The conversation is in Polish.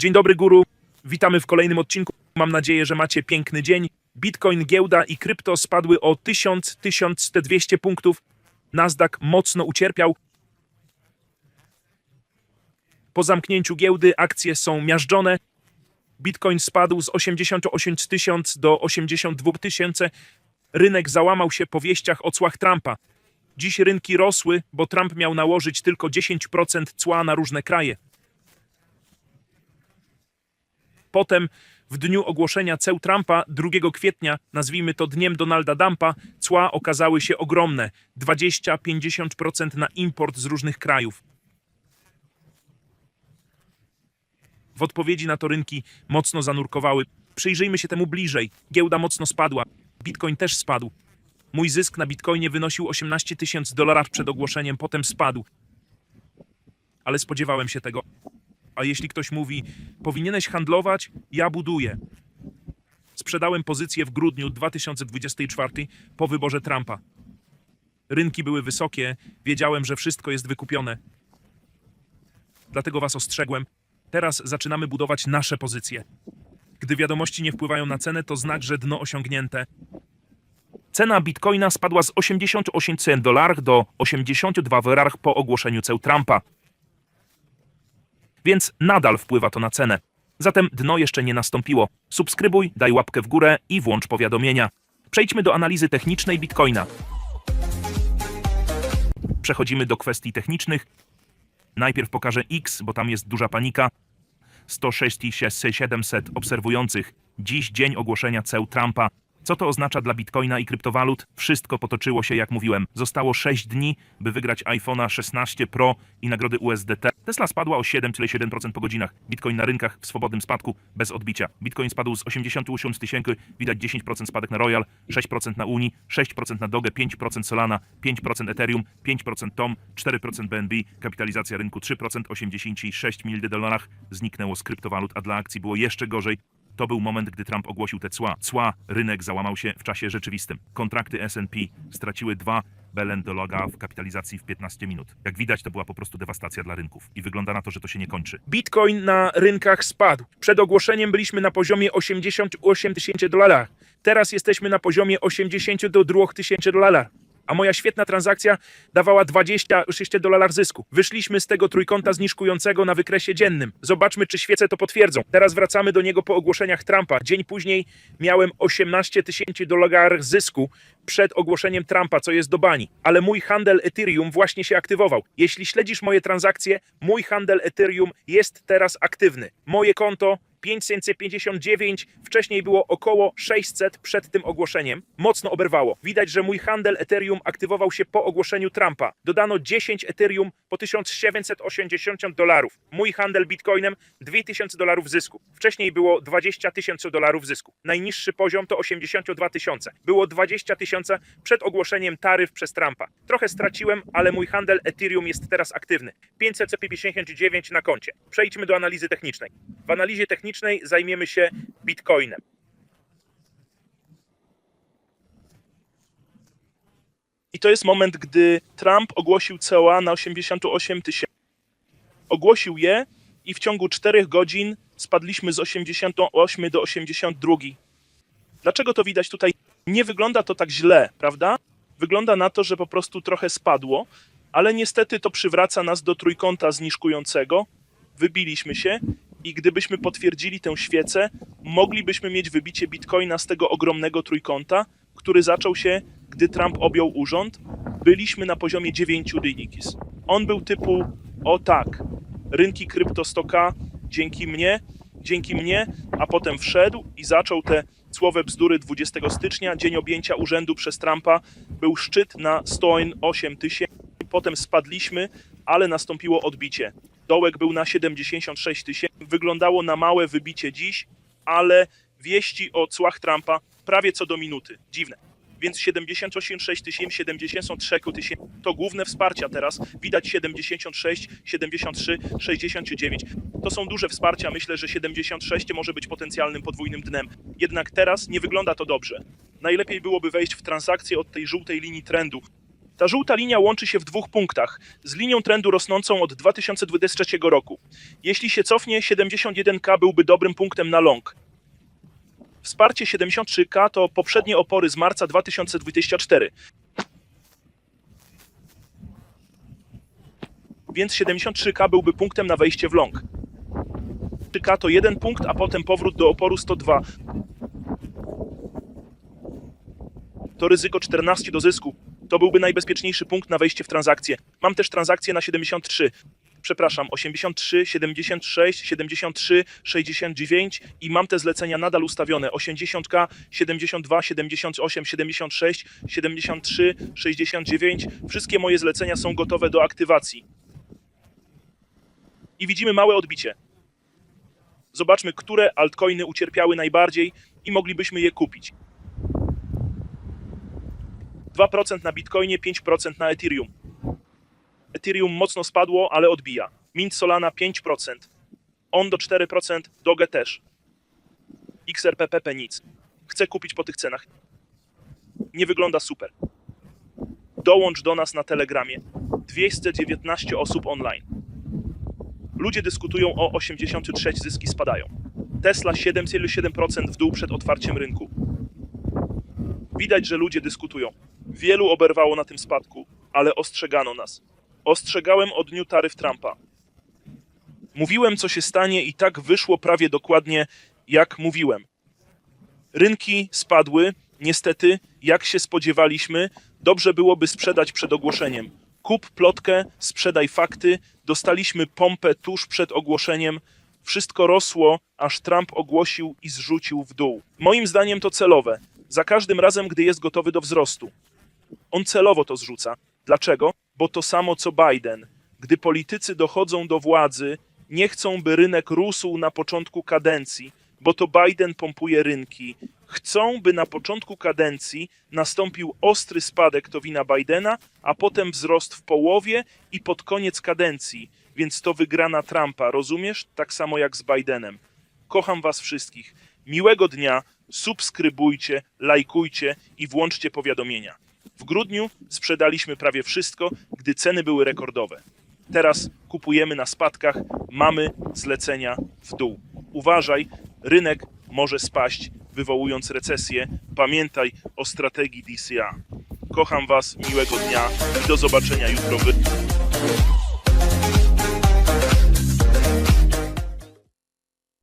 Dzień dobry, guru. Witamy w kolejnym odcinku. Mam nadzieję, że macie piękny dzień. Bitcoin, giełda i krypto spadły o 1000, 1200 punktów. Nasdaq mocno ucierpiał. Po zamknięciu giełdy akcje są miażdżone. Bitcoin spadł z 88 tysiąc do 82 tysięcy. Rynek załamał się po wieściach o cłach Trumpa. Dziś rynki rosły, bo Trump miał nałożyć tylko 10% cła na różne kraje. Potem, w dniu ogłoszenia ceł Trumpa 2 kwietnia, nazwijmy to dniem Donalda Dumpa, cła okazały się ogromne 20-50% na import z różnych krajów. W odpowiedzi na to rynki mocno zanurkowały. Przyjrzyjmy się temu bliżej. Giełda mocno spadła. Bitcoin też spadł. Mój zysk na Bitcoinie wynosił 18 tysięcy dolarów przed ogłoszeniem, potem spadł. Ale spodziewałem się tego. A jeśli ktoś mówi, powinieneś handlować, ja buduję. Sprzedałem pozycję w grudniu 2024 po wyborze Trumpa. Rynki były wysokie, wiedziałem, że wszystko jest wykupione. Dlatego was ostrzegłem. Teraz zaczynamy budować nasze pozycje. Gdy wiadomości nie wpływają na cenę, to znak, że dno osiągnięte. Cena bitcoina spadła z 88 cent dolarów do 82 dolarów po ogłoszeniu ceł Trumpa. Więc nadal wpływa to na cenę. Zatem dno jeszcze nie nastąpiło. Subskrybuj, daj łapkę w górę i włącz powiadomienia. Przejdźmy do analizy technicznej bitcoina. Przechodzimy do kwestii technicznych. Najpierw pokażę X, bo tam jest duża panika. 106 700 obserwujących. Dziś dzień ogłoszenia ceł Trumpa. Co to oznacza dla bitcoina i kryptowalut? Wszystko potoczyło się, jak mówiłem. Zostało 6 dni, by wygrać iPhone'a 16 Pro i nagrody USDT. Tesla spadła o 7,7% po godzinach. Bitcoin na rynkach w swobodnym spadku, bez odbicia. Bitcoin spadł z 88 tysięcy, widać 10% spadek na Royal, 6% na Uni, 6% na Doge, 5% Solana, 5% Ethereum, 5% TOM, 4% BNB, kapitalizacja rynku 3%, 86 mld dolarach zniknęło z kryptowalut, a dla akcji było jeszcze gorzej. To był moment, gdy Trump ogłosił te cła. Cła, rynek załamał się w czasie rzeczywistym. Kontrakty S&P straciły 2 belen do loga w kapitalizacji w 15 minut. Jak widać, to była po prostu dewastacja dla rynków. I wygląda na to, że to się nie kończy. Bitcoin na rynkach spadł. Przed ogłoszeniem byliśmy na poziomie 88 tysięcy dolarów. Teraz jesteśmy na poziomie 80 do 2 tysięcy dolarów. A moja świetna transakcja dawała 26 dolarów zysku. Wyszliśmy z tego trójkąta zniżkującego na wykresie dziennym. Zobaczmy, czy świece to potwierdzą. Teraz wracamy do niego po ogłoszeniach Trumpa. Dzień później miałem 18 tysięcy dolarów zysku przed ogłoszeniem Trumpa, co jest do bani. Ale mój handel Ethereum właśnie się aktywował. Jeśli śledzisz moje transakcje, mój handel Ethereum jest teraz aktywny. Moje konto 559, wcześniej było około 600 przed tym ogłoszeniem. Mocno oberwało. Widać, że mój handel Ethereum aktywował się po ogłoszeniu Trumpa. Dodano 10 Ethereum po 1780 dolarów. Mój handel Bitcoinem 2000 dolarów zysku. Wcześniej było 20 tysięcy dolarów zysku. Najniższy poziom to 82 tysiące. Było 20 tysięcy przed ogłoszeniem taryf przez Trumpa. Trochę straciłem, ale mój handel Ethereum jest teraz aktywny. 559 na koncie. Przejdźmy do analizy technicznej. W analizie technicznej zajmiemy się Bitcoinem. I to jest moment, gdy Trump ogłosił COA na 88 tysięcy. Ogłosił je i w ciągu 4 godzin spadliśmy z 88 do 82. Dlaczego to widać tutaj? Nie wygląda to tak źle, prawda? Wygląda na to, że po prostu trochę spadło, ale niestety to przywraca nas do trójkąta zniżkującego. Wybiliśmy się i gdybyśmy potwierdzili tę świecę, moglibyśmy mieć wybicie bitcoina z tego ogromnego trójkąta, który zaczął się, gdy Trump objął urząd. Byliśmy na poziomie 9 Didikis. On był typu, o tak, rynki kryptostoka dzięki mnie, dzięki mnie, a potem wszedł i zaczął te słowe bzdury 20 stycznia, dzień objęcia urzędu przez Trumpa, był szczyt na 108 tysięcy, potem spadliśmy, ale nastąpiło odbicie. Dołek był na 76 tysięcy, wyglądało na małe wybicie dziś, ale wieści o cłach Trumpa prawie co do minuty. Dziwne. Więc 78,6 tysięcy, 73 tysięcy to główne wsparcia teraz. Widać 76, 73, 69. To są duże wsparcia. Myślę, że 76 może być potencjalnym podwójnym dnem. Jednak teraz nie wygląda to dobrze. Najlepiej byłoby wejść w transakcję od tej żółtej linii trendu. Ta żółta linia łączy się w dwóch punktach z linią trendu rosnącą od 2023 roku. Jeśli się cofnie, 71K byłby dobrym punktem na long. Wsparcie 73K to poprzednie opory z marca 2024. Więc 73K byłby punktem na wejście w long. 3K to jeden punkt, a potem powrót do oporu 102. To ryzyko 14 do zysku. To byłby najbezpieczniejszy punkt na wejście w transakcję. Mam też transakcję na 73. Przepraszam, 83, 76, 73, 69 i mam te zlecenia nadal ustawione. 80K, 72, 78, 76, 73, 69. Wszystkie moje zlecenia są gotowe do aktywacji. I widzimy małe odbicie. Zobaczmy, które altcoiny ucierpiały najbardziej i moglibyśmy je kupić. 2% na Bitcoinie, 5% na Ethereum. Ethereum mocno spadło, ale odbija. Mint Solana 5%. On do 4%, Doge też. XRPPP nic. Chcę kupić po tych cenach. Nie wygląda super. Dołącz do nas na Telegramie. 219 osób online. Ludzie dyskutują o 83 zyski spadają. Tesla 7,7% w dół przed otwarciem rynku. Widać, że ludzie dyskutują. Wielu oberwało na tym spadku, ale ostrzegano nas. Ostrzegałem o dniu taryf Trumpa. Mówiłem, co się stanie, i tak wyszło prawie dokładnie, jak mówiłem. Rynki spadły, niestety, jak się spodziewaliśmy, dobrze byłoby sprzedać przed ogłoszeniem. Kup plotkę, sprzedaj fakty. Dostaliśmy pompę tuż przed ogłoszeniem. Wszystko rosło, aż Trump ogłosił i zrzucił w dół. Moim zdaniem to celowe. Za każdym razem, gdy jest gotowy do wzrostu. On celowo to zrzuca. Dlaczego? Bo to samo co Biden. Gdy politycy dochodzą do władzy, nie chcą, by rynek rósł na początku kadencji, bo to Biden pompuje rynki. Chcą, by na początku kadencji nastąpił ostry spadek, to wina Bidena, a potem wzrost w połowie i pod koniec kadencji. Więc to wygrana Trumpa, rozumiesz? Tak samo jak z Bidenem. Kocham Was wszystkich. Miłego dnia, subskrybujcie, lajkujcie i włączcie powiadomienia. W grudniu sprzedaliśmy prawie wszystko, gdy ceny były rekordowe. Teraz kupujemy na spadkach, mamy zlecenia w dół. Uważaj, rynek może spaść, wywołując recesję. Pamiętaj o strategii DCA. Kocham Was, miłego dnia i do zobaczenia jutro.